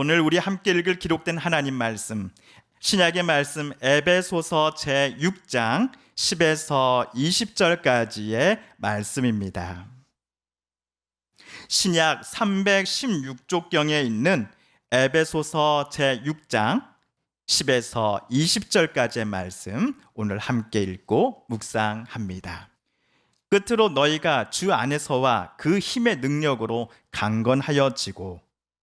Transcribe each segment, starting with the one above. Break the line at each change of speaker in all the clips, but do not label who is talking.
오늘 우리 함께 읽을 기록된 하나님 말씀 신약의 말씀 에베소서 제 6장 10에서 20절까지의 말씀입니다. 신약 316쪽경에 있는 에베소서 제 6장 10에서 20절까지의 말씀 오늘 함께 읽고 묵상합니다. 끝으로 너희가 주 안에서와 그 힘의 능력으로 강건하여지고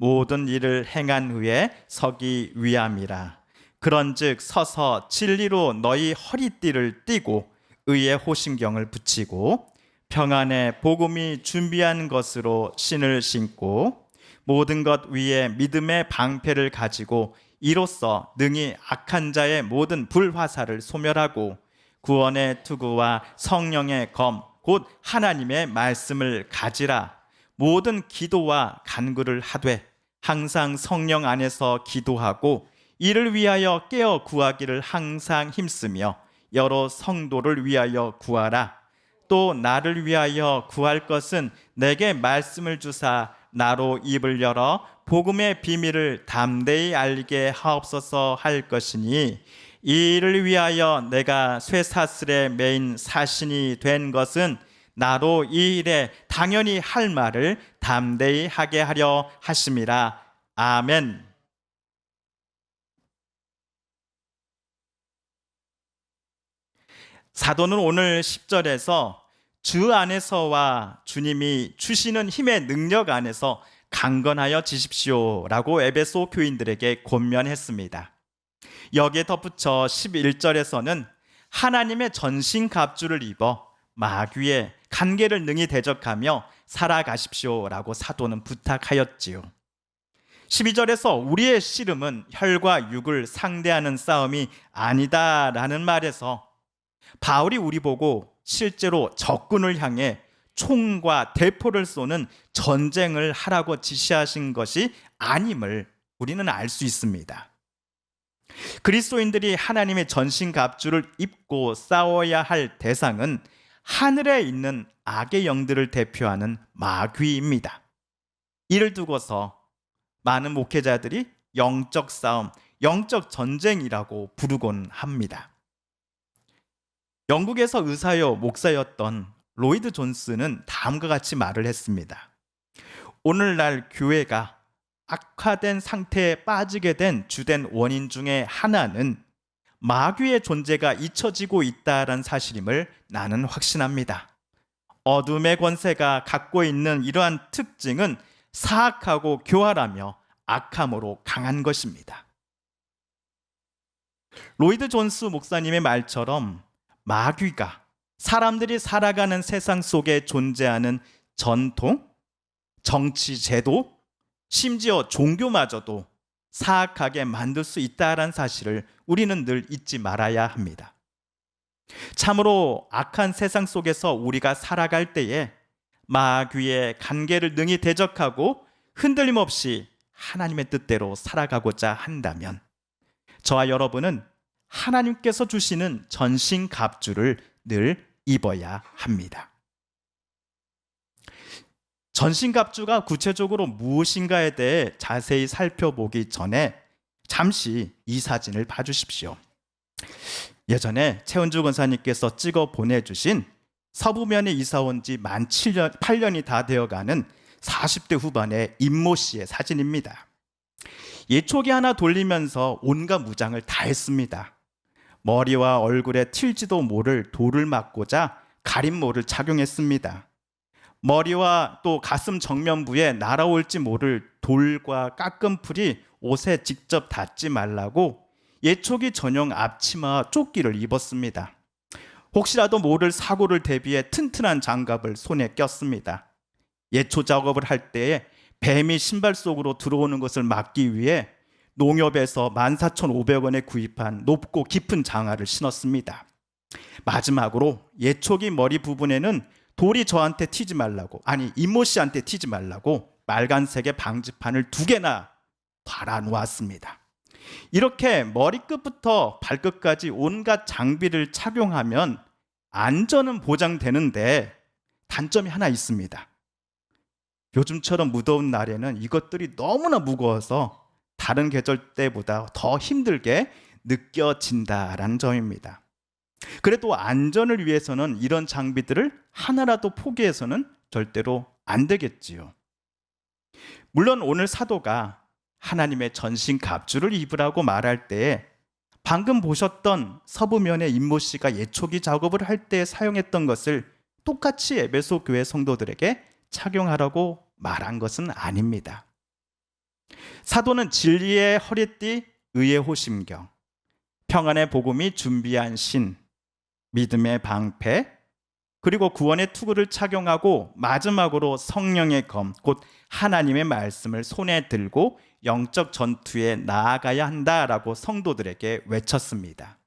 모든 일을 행한 후에 서기 위함이라. 그런즉 서서 진리로 너희 허리띠를 띠고 의의 호신경을 붙이고 평안의 복음이 준비한 것으로 신을 신고 모든 것 위에 믿음의 방패를 가지고 이로써 능히 악한 자의 모든 불화살을 소멸하고 구원의 투구와 성령의 검 곧 하나님의 말씀을 가지라 모든 기도와 간구를 하되 항상 성령 안에서 기도하고 이를 위하여 깨어 구하기를 항상 힘쓰며 여러 성도를 위하여 구하라. 또 나를 위하여 구할 것은 내게 말씀을 주사 나로 입을 열어 복음의 비밀을 담대히 알게 하옵소서 할 것이니 이를 위하여 내가 쇠사슬에 매인 사신이 된 것은 나로 이 일에 당연히 할 말을 담대히 하게 하려 하심이라 아멘. 사도는 오늘 10절에서 주 안에서와 주님이 주시는 힘의 능력 안에서 강건하여 지십시오라고 에베소 교인들에게 권면했습니다. 여기에 덧붙여 11절에서는 하나님의 전신 갑주를 입어 마귀의 관계를 능히 대적하며 살아가십시오라고 사도는 부탁하였지요. 12절에서 우리의 씨름은 혈과 육을 상대하는 싸움이 아니다라는 말에서 바울이 우리 보고 실제로 적군을 향해 총과 대포를 쏘는 전쟁을 하라고 지시하신 것이 아님을 우리는 알 수 있습니다. 그리스도인들이 하나님의 전신 갑주를 입고 싸워야 할 대상은 하늘에 있는 악의 영들을 대표하는 마귀입니다. 이를 두고서 많은 목회자들이 영적 싸움, 영적 전쟁이라고 부르곤 합니다. 영국에서 의사여 목사였던 로이드 존스는 다음과 같이 말을 했습니다. 오늘날 교회가 악화된 상태에 빠지게 된 주된 원인 중에 하나는 마귀의 존재가 잊혀지고 있다는 사실임을 나는 확신합니다. 어둠의 권세가 갖고 있는 이러한 특징은 사악하고 교활하며 악함으로 강한 것입니다. 로이드 존스 목사님의 말처럼 마귀가 사람들이 살아가는 세상 속에 존재하는 전통, 정치 제도, 심지어 종교마저도 사악하게 만들 수 있다라는 사실을 우리는 늘 잊지 말아야 합니다. 참으로 악한 세상 속에서 우리가 살아갈 때에 마귀의 관계를 능히 대적하고 흔들림 없이 하나님의 뜻대로 살아가고자 한다면 저와 여러분은 하나님께서 주시는 전신 갑주를 늘 입어야 합니다. 전신 갑주가 구체적으로 무엇인가에 대해 자세히 살펴보기 전에 잠시 이 사진을 봐주십시오. 예전에 최은주 권사님께서 찍어 보내주신 서부면에 이사 온 지 만 7년, 8년이 다 되어가는 40대 후반의 임모 씨의 사진입니다. 예초기 하나 돌리면서 온갖 무장을 다 했습니다. 머리와 얼굴에 튈지도 모를 돌을 맞고자 가림모를 착용했습니다. 머리와 또 가슴 정면부에 날아올지 모를 돌과 깎은 풀이 옷에 직접 닿지 말라고 예초기 전용 앞치마와 조끼를 입었습니다. 혹시라도 모를 사고를 대비해 튼튼한 장갑을 손에 꼈습니다. 예초 작업을 할 때에 뱀이 신발 속으로 들어오는 것을 막기 위해 농협에서 14,500원에 구입한 높고 깊은 장화를 신었습니다. 마지막으로 예초기 머리 부분에는 돌이 저한테 튀지 말라고 아니 이모 씨한테 튀지 말라고 빨간색의 방지판을 두 개나 달아 놓았습니다. 이렇게 머리끝부터 발끝까지 온갖 장비를 착용하면 안전은 보장되는데 단점이 하나 있습니다. 요즘처럼 무더운 날에는 이것들이 너무나 무거워서 다른 계절 때보다 더 힘들게 느껴진다라는 점입니다. 그래도 안전을 위해서는 이런 장비들을 하나라도 포기해서는 절대로 안 되겠지요. 물론 오늘 사도가 하나님의 전신 갑주를 입으라고 말할 때 방금 보셨던 서부면의 임모 씨가 예초기 작업을 할 때 사용했던 것을 똑같이 에베소 교회 성도들에게 착용하라고 말한 것은 아닙니다. 사도는 진리의 허리띠, 의의 호심경, 평안의 복음이 준비한 신, 믿음의 방패, 그리고 구원의 투구를 착용하고 마지막으로 성령의 검, 곧 하나님의 말씀을 손에 들고 영적 전투에 나아가야 한다라고 성도들에게 외쳤습니다.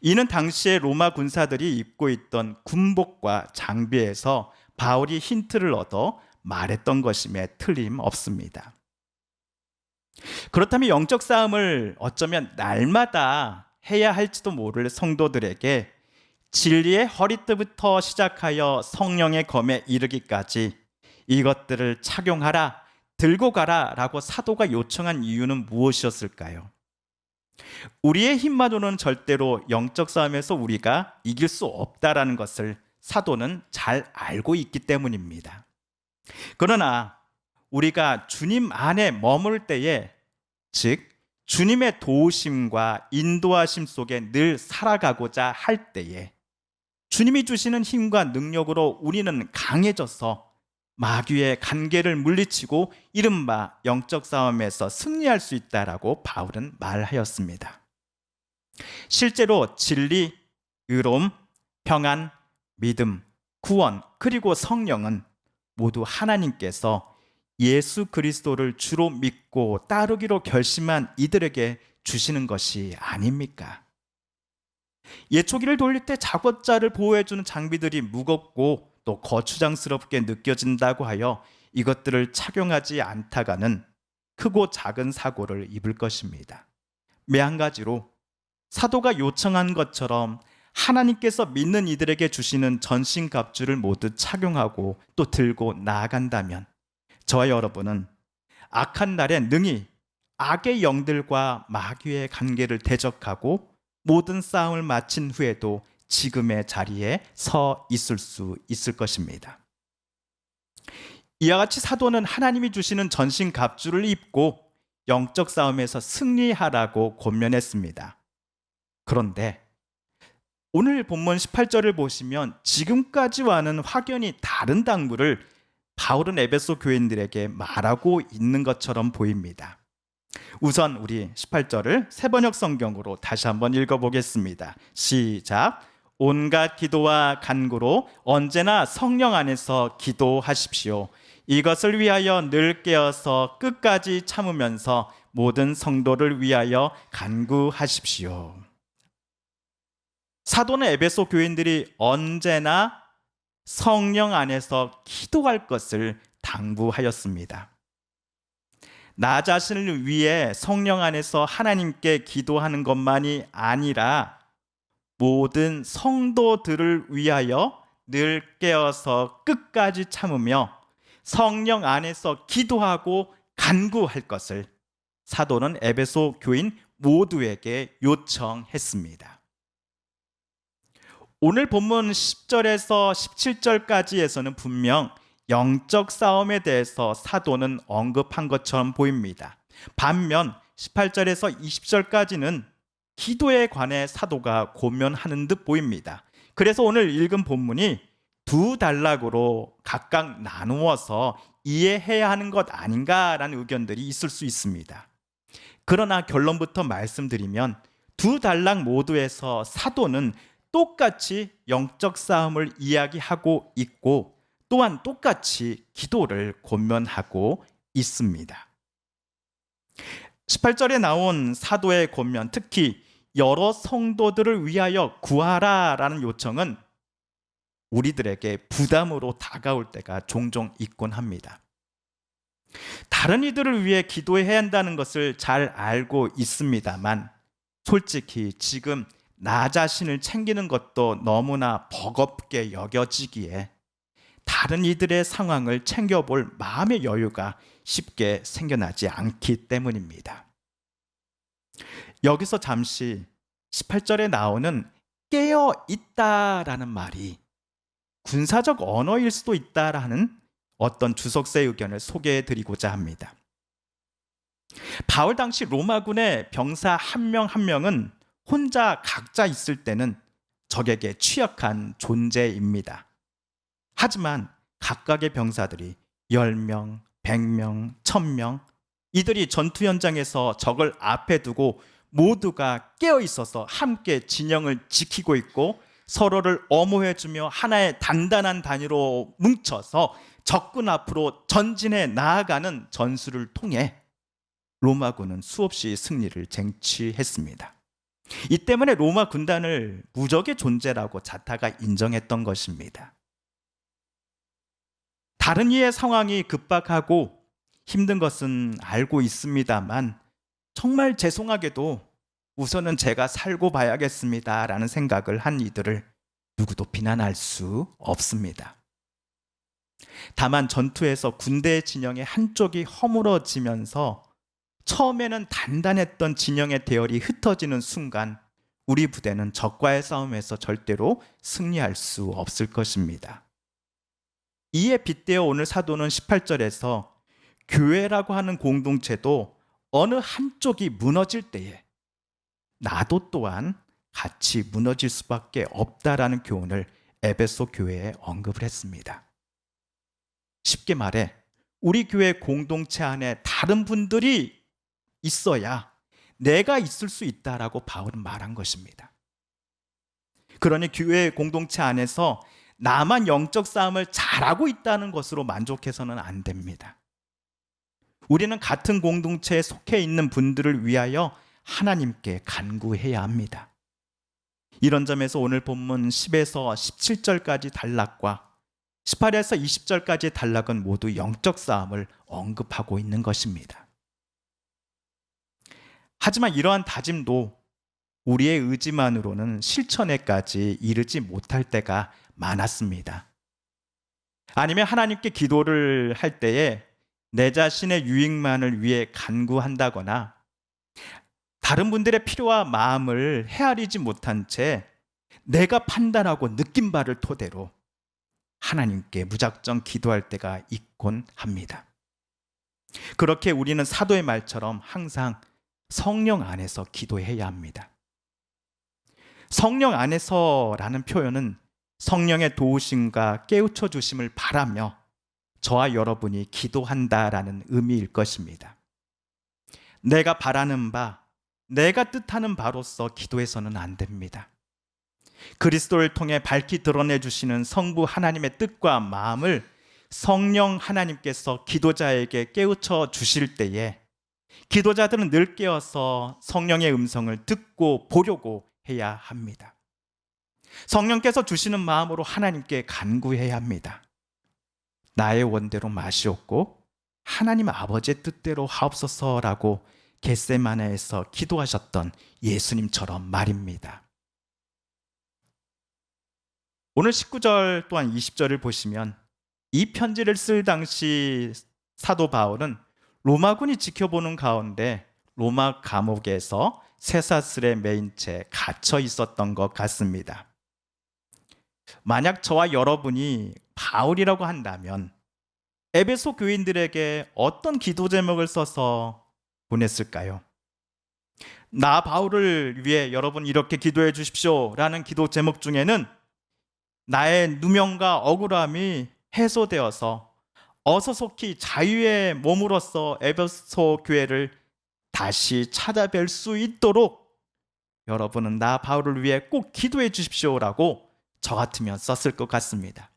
이는 당시에 로마 군사들이 입고 있던 군복과 장비에서 바울이 힌트를 얻어 말했던 것임에 틀림없습니다. 그렇다면 영적 싸움을 어쩌면 날마다 해야 할지도 모를 성도들에게 진리의 허리띠부터 시작하여 성령의 검에 이르기까지 이것들을 착용하라, 들고 가라 라고 사도가 요청한 이유는 무엇이었을까요? 우리의 힘만으로는 절대로 영적 싸움에서 우리가 이길 수 없다라는 것을 사도는 잘 알고 있기 때문입니다. 그러나 우리가 주님 안에 머물 때에 즉 주님의 도우심과 인도하심 속에 늘 살아가고자 할 때에 주님이 주시는 힘과 능력으로 우리는 강해져서 마귀의 간계를 물리치고 이른바 영적 싸움에서 승리할 수 있다라고 바울은 말하였습니다. 실제로 진리, 의로움, 평안, 믿음, 구원, 그리고 성령은 모두 하나님께서 예수 그리스도를 주로 믿고 따르기로 결심한 이들에게 주시는 것이 아닙니까? 예초기를 돌릴 때 작업자를 보호해주는 장비들이 무겁고 또 거추장스럽게 느껴진다고 하여 이것들을 착용하지 않다가는 크고 작은 사고를 입을 것입니다. 매한 가지로 사도가 요청한 것처럼 하나님께서 믿는 이들에게 주시는 전신 갑주를 모두 착용하고 또 들고 나아간다면 저와 여러분은 악한 날에 능히 악의 영들과 마귀의 관계를 대적하고 모든 싸움을 마친 후에도 지금의 자리에 서 있을 수 있을 것입니다. 이와 같이 사도는 하나님이 주시는 전신 갑주를 입고 영적 싸움에서 승리하라고 권면했습니다. 그런데 오늘 본문 18절을 보시면 지금까지와는 확연히 다른 당부를 바울은 에베소 교인들에게 말하고 있는 것처럼 보입니다. 우선 우리 18절을 세번역 성경으로 다시 한번 읽어보겠습니다. 시작. 온갖 기도와 간구로 언제나 성령 안에서 기도하십시오. 이것을 위하여 늘 깨어서 끝까지 참으면서 모든 성도를 위하여 간구하십시오. 사도는 에베소 교인들이 언제나 성령 안에서 기도할 것을 당부하였습니다. 나 자신을 위해 성령 안에서 하나님께 기도하는 것만이 아니라 모든 성도들을 위하여 늘 깨어서 끝까지 참으며 성령 안에서 기도하고 간구할 것을 사도는 에베소 교인 모두에게 요청했습니다. 오늘 본문 10절에서 17절까지에서는 분명 영적 싸움에 대해서 사도는 언급한 것처럼 보입니다. 반면 18절에서 20절까지는 기도에 관해 사도가 고면하는 듯 보입니다. 그래서 오늘 읽은 본문이 두 단락으로 각각 나누어서 이해해야 하는 것 아닌가라는 의견들이 있을 수 있습니다. 그러나 결론부터 말씀드리면 두 단락 모두에서 사도는 똑같이 영적 싸움을 이야기하고 있고 또한 똑같이 기도를 권면하고 있습니다. 18절에 나온 사도의 권면, 특히 여러 성도들을 위하여 구하라 라는 요청은 우리들에게 부담으로 다가올 때가 종종 있곤 합니다. 다른 이들을 위해 기도해야 한다는 것을 잘 알고 있습니다만 솔직히 지금 나 자신을 챙기는 것도 너무나 버겁게 여겨지기에 다른 이들의 상황을 챙겨볼 마음의 여유가 쉽게 생겨나지 않기 때문입니다. 여기서 잠시 18절에 나오는 깨어 있다라는 말이 군사적 언어일 수도 있다라는 어떤 주석사의 의견을 소개해 드리고자 합니다. 바울 당시 로마군의 병사 한 명한 명은 혼자 각자 있을 때는 적에게 취약한 존재입니다. 하지만 각각의 병사들이 10명, 100명, 1000명 이들이 전투 현장에서 적을 앞에 두고 모두가 깨어 있어서 함께 진영을 지키고 있고 서로를 엄호해 주며 하나의 단단한 단위로 뭉쳐서 적군 앞으로 전진해 나아가는 전술을 통해 로마군은 수없이 승리를 쟁취했습니다. 이 때문에 로마 군단을 무적의 존재라고 자타가 인정했던 것입니다. 다른 이의 상황이 급박하고 힘든 것은 알고 있습니다만 정말 죄송하게도 우선은 제가 살고 봐야겠습니다 라는 생각을 한 이들을 누구도 비난할 수 없습니다. 다만 전투에서 군대의 진영의 한쪽이 허물어지면서 처음에는 단단했던 진영의 대열이 흩어지는 순간 우리 부대는 적과의 싸움에서 절대로 승리할 수 없을 것입니다. 이에 빗대어 오늘 사도는 18절에서 교회라고 하는 공동체도 어느 한쪽이 무너질 때에 나도 또한 같이 무너질 수밖에 없다라는 교훈을 에베소 교회에 언급을 했습니다. 쉽게 말해 우리 교회 공동체 안에 다른 분들이 있어야 내가 있을 수 있다라고 바울은 말한 것입니다. 그러니 교회 공동체 안에서 나만 영적 싸움을 잘하고 있다는 것으로 만족해서는 안 됩니다. 우리는 같은 공동체에 속해 있는 분들을 위하여 하나님께 간구해야 합니다. 이런 점에서 오늘 본문 10에서 17절까지 단락과 18에서 20절까지 단락은 모두 영적 싸움을 언급하고 있는 것입니다. 하지만 이러한 다짐도 우리의 의지만으로는 실천에까지 이르지 못할 때가 많았습니다. 아니면 하나님께 기도를 할 때에 내 자신의 유익만을 위해 간구한다거나 다른 분들의 필요와 마음을 헤아리지 못한 채 내가 판단하고 느낀 바를 토대로 하나님께 무작정 기도할 때가 있곤 합니다. 그렇게 우리는 사도의 말처럼 항상 성령 안에서 기도해야 합니다. 성령 안에서라는 표현은 성령의 도우심과 깨우쳐 주심을 바라며 저와 여러분이 기도한다라는 의미일 것입니다. 내가 바라는 바, 내가 뜻하는 바로서 기도해서는 안 됩니다. 그리스도를 통해 밝히 드러내 주시는 성부 하나님의 뜻과 마음을 성령 하나님께서 기도자에게 깨우쳐 주실 때에 기도자들은 늘 깨어서 성령의 음성을 듣고 보려고 해야 합니다. 성령께서 주시는 마음으로 하나님께 간구해야 합니다. 나의 원대로 마시옵고 하나님 아버지의 뜻대로 하옵소서라고 겟세마네에서 기도하셨던 예수님처럼 말입니다. 오늘 19절 또한 20절을 보시면 이 편지를 쓸 당시 사도 바울은 로마군이 지켜보는 가운데 로마 감옥에서 쇠사슬에 매인 채 갇혀 있었던 것 같습니다. 만약 저와 여러분이 바울이라고 한다면 에베소 교인들에게 어떤 기도 제목을 써서 보냈을까요? 나 바울을 위해 여러분 이렇게 기도해 주십시오 라는 기도 제목 중에는 나의 누명과 억울함이 해소되어서 어서 속히 자유의 몸으로서 에베소 교회를 다시 찾아뵐 수 있도록 여러분은 나 바울을 위해 꼭 기도해 주십시오라고 저 같으면 썼을 것 같습니다.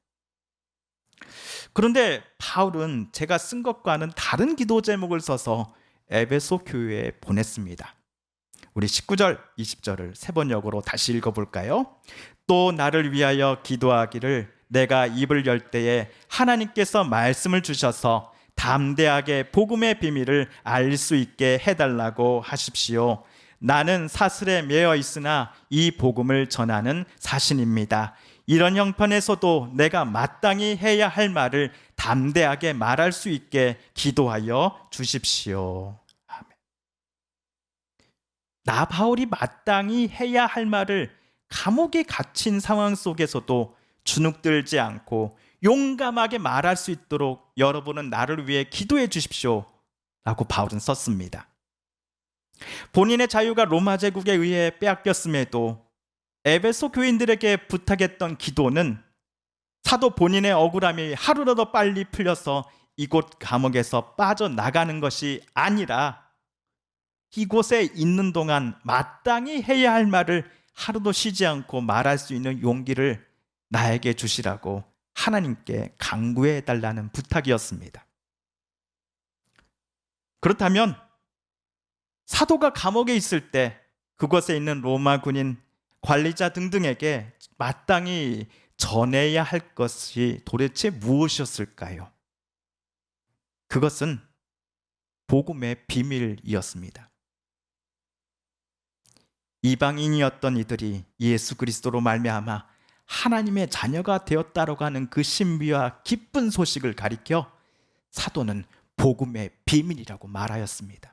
그런데 바울은 제가 쓴 것과는 다른 기도 제목을 써서 에베소 교회에 보냈습니다. 우리 19절, 20절을 세 번역으로 다시 읽어볼까요? 또 나를 위하여 기도하기를 내가 입을 열 때에 하나님께서 말씀을 주셔서 담대하게 복음의 비밀을 알 수 있게 해달라고 하십시오. 나는 사슬에 매여 있으나 이 복음을 전하는 사신입니다. 이런 형편에서도 내가 마땅히 해야 할 말을 담대하게 말할 수 있게 기도하여 주십시오. 아멘. 나 바울이 마땅히 해야 할 말을 감옥에 갇힌 상황 속에서도 주눅들지 않고 용감하게 말할 수 있도록 여러분은 나를 위해 기도해 주십시오. 라고 바울은 썼습니다. 본인의 자유가 로마 제국에 의해 빼앗겼음에도 에베소 교인들에게 부탁했던 기도는 사도 본인의 억울함이 하루라도 빨리 풀려서 이곳 감옥에서 빠져나가는 것이 아니라 이곳에 있는 동안 마땅히 해야 할 말을 하루도 쉬지 않고 말할 수 있는 용기를 나에게 주시라고 하나님께 강구해 달라는 부탁이었습니다. 그렇다면 사도가 감옥에 있을 때 그곳에 있는 로마 군인 관리자 등등에게 마땅히 전해야 할 것이 도대체 무엇이었을까요? 그것은 복음의 비밀이었습니다. 이방인이었던 이들이 예수 그리스도로 말미암아 하나님의 자녀가 되었다라고 하는 그 신비와 기쁜 소식을 가리켜 사도는 복음의 비밀이라고 말하였습니다.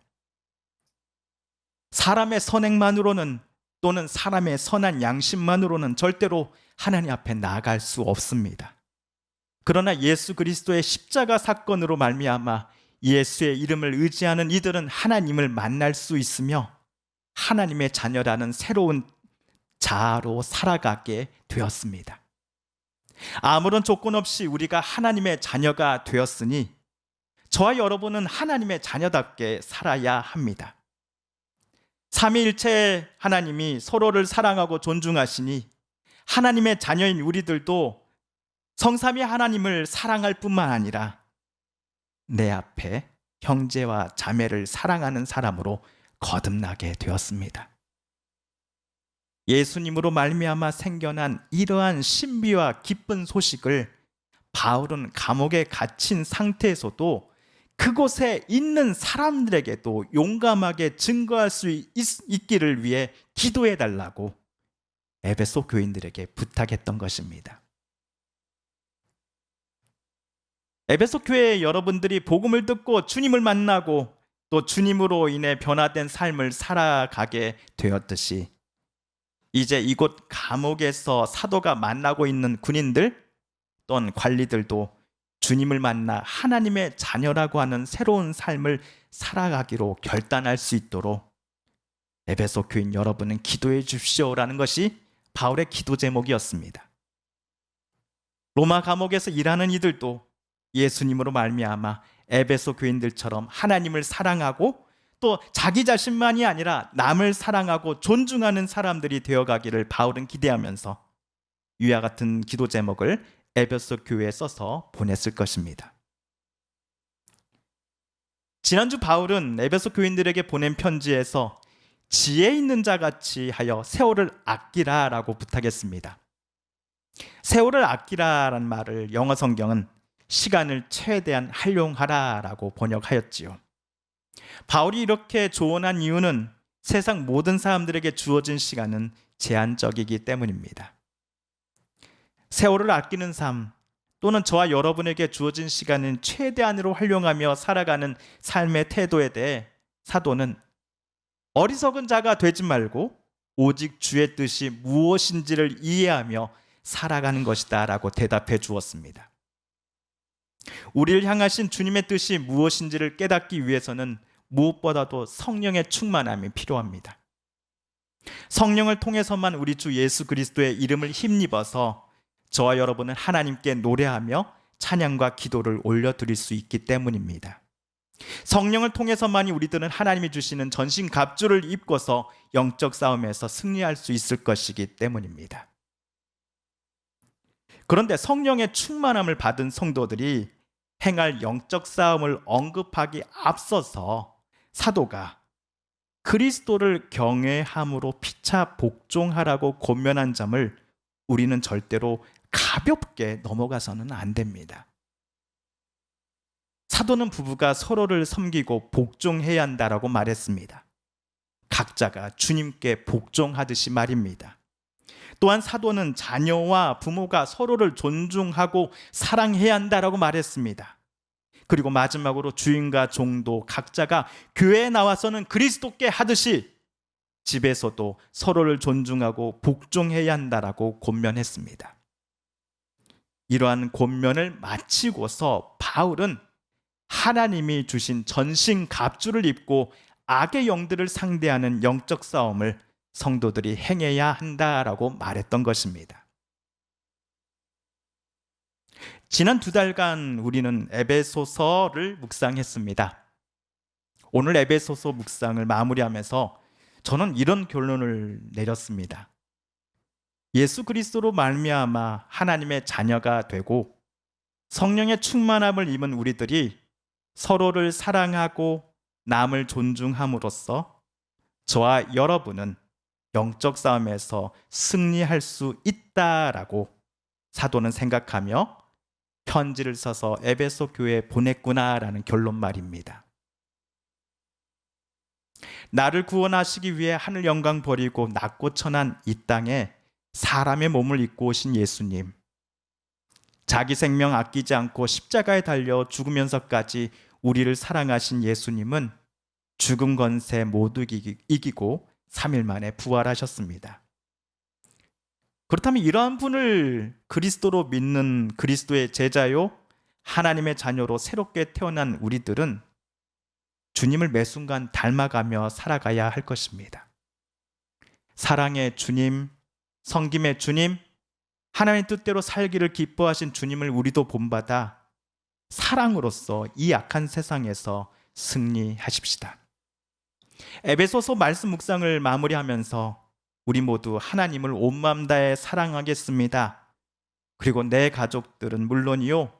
사람의 선행만으로는 또는 사람의 선한 양심만으로는 절대로 하나님 앞에 나아갈 수 없습니다. 그러나 예수 그리스도의 십자가 사건으로 말미암아 예수의 이름을 의지하는 이들은 하나님을 만날 수 있으며 하나님의 자녀라는 새로운 자아로 살아가게 되었습니다. 아무런 조건 없이 우리가 하나님의 자녀가 되었으니 저와 여러분은 하나님의 자녀답게 살아야 합니다. 삼위일체 하나님이 서로를 사랑하고 존중하시니 하나님의 자녀인 우리들도 성삼위 하나님을 사랑할 뿐만 아니라 내 앞에 형제와 자매를 사랑하는 사람으로 거듭나게 되었습니다. 예수님으로 말미암아 생겨난 이러한 신비와 기쁜 소식을 바울은 감옥에 갇힌 상태에서도 그곳에 있는 사람들에게도 용감하게 증거할 수 있, 있기를 위해 기도해 달라고 에베소 교인들에게 부탁했던 것입니다. 에베소 교회 여러분들이 복음을 듣고 주님을 만나고 또 주님으로 인해 변화된 삶을 살아가게 되었듯이 이제 이곳 감옥에서 사도가 만나고 있는 군인들 또는 관리들도 주님을 만나 하나님의 자녀라고 하는 새로운 삶을 살아가기로 결단할 수 있도록 에베소 교인 여러분은 기도해 주십시오라는 것이 바울의 기도 제목이었습니다. 로마 감옥에서 일하는 이들도 예수님으로 말미암아 에베소 교인들처럼 하나님을 사랑하고 또 자기 자신만이 아니라 남을 사랑하고 존중하는 사람들이 되어가기를 바울은 기대하면서 위와 같은 기도 제목을 에베소 교회에 써서 보냈을 것입니다. 지난주 바울은 에베소 교인들에게 보낸 편지에서 지혜 있는 자 같이 하여 세월을 아끼라라고 부탁했습니다. 세월을 아끼라라는 말을 영어 성경은 시간을 최대한 활용하라라고 번역하였지요. 바울이 이렇게 조언한 이유는 세상 모든 사람들에게 주어진 시간은 제한적이기 때문입니다. 세월을 아끼는 삶 또는 저와 여러분에게 주어진 시간은 최대한으로 활용하며 살아가는 삶의 태도에 대해 사도는 어리석은 자가 되지 말고 오직 주의 뜻이 무엇인지를 이해하며 살아가는 것이다 라고 대답해 주었습니다. 우리를 향하신 주님의 뜻이 무엇인지를 깨닫기 위해서는 무엇보다도 성령의 충만함이 필요합니다. 성령을 통해서만 우리 주 예수 그리스도의 이름을 힘입어서 저와 여러분은 하나님께 노래하며 찬양과 기도를 올려드릴 수 있기 때문입니다. 성령을 통해서만이 우리들은 하나님이 주시는 전신 갑주를 입고서 영적 싸움에서 승리할 수 있을 것이기 때문입니다. 그런데 성령의 충만함을 받은 성도들이 행할 영적 싸움을 언급하기 앞서서 사도가 그리스도를 경외함으로 피차 복종하라고 권면한 점을 우리는 절대로 가볍게 넘어가서는 안 됩니다. 사도는 부부가 서로를 섬기고 복종해야 한다라고 말했습니다. 각자가 주님께 복종하듯이 말입니다. 또한 사도는 자녀와 부모가 서로를 존중하고 사랑해야 한다라고 말했습니다. 그리고 마지막으로 주인과 종도 각자가 교회에 나와서는 그리스도께 하듯이 집에서도 서로를 존중하고 복종해야 한다라고 권면했습니다. 이러한 권면을 마치고서 바울은 하나님이 주신 전신 갑주를 입고 악의 영들을 상대하는 영적 싸움을 성도들이 행해야 한다라고 말했던 것입니다. 지난 두 달간 우리는 에베소서를 묵상했습니다. 오늘 에베소서 묵상을 마무리하면서 저는 이런 결론을 내렸습니다. 예수 그리스도로 말미암아 하나님의 자녀가 되고 성령의 충만함을 입은 우리들이 서로를 사랑하고 남을 존중함으로써 저와 여러분은 영적 싸움에서 승리할 수 있다라고 사도는 생각하며 편지를 써서 에베소 교회에 보냈구나라는 결론 말입니다. 나를 구원하시기 위해 하늘 영광 버리고 낮고 천한 이 땅에 사람의 몸을 입고 오신 예수님. 자기 생명 아끼지 않고 십자가에 달려 죽으면서까지 우리를 사랑하신 예수님은 죽음 건세 모두 이기- 이기고 3일 만에 부활하셨습니다. 그렇다면 이러한 분을 그리스도로 믿는 그리스도의 제자요 하나님의 자녀로 새롭게 태어난 우리들은 주님을 매 순간 닮아가며 살아가야 할 것입니다. 사랑의 주님, 성김의 주님, 하나님의 뜻대로 살기를 기뻐하신 주님을 우리도 본받아 사랑으로서 이 악한 세상에서 승리하십시다. 에베소서 말씀 묵상을 마무리하면서 우리 모두 하나님을 온 마음 다해 사랑하겠습니다. 그리고 내 가족들은 물론이요,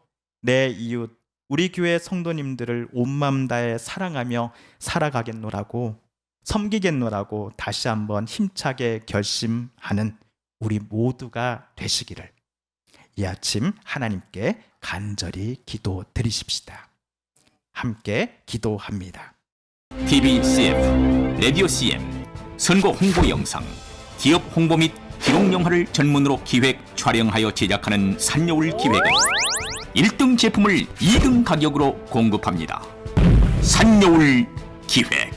내 이웃, 우리 교회 성도님들을 온 마음 다해 사랑하며 살아가겠노라고 섬기겠노라고 다시 한번 힘차게 결심하는 우리 모두가 되시기를 이 아침 하나님께 간절히 기도 드리십시다. 함께 기도합니다.
TV CF, 라디오 CM, 선거 홍보 영상, 기업 홍보 및 기록 영화를 전문으로 기획, 촬영하여 제작하는 산여울 기획은 1등 제품을 2등 가격으로 공급합니다. 산여울 기획.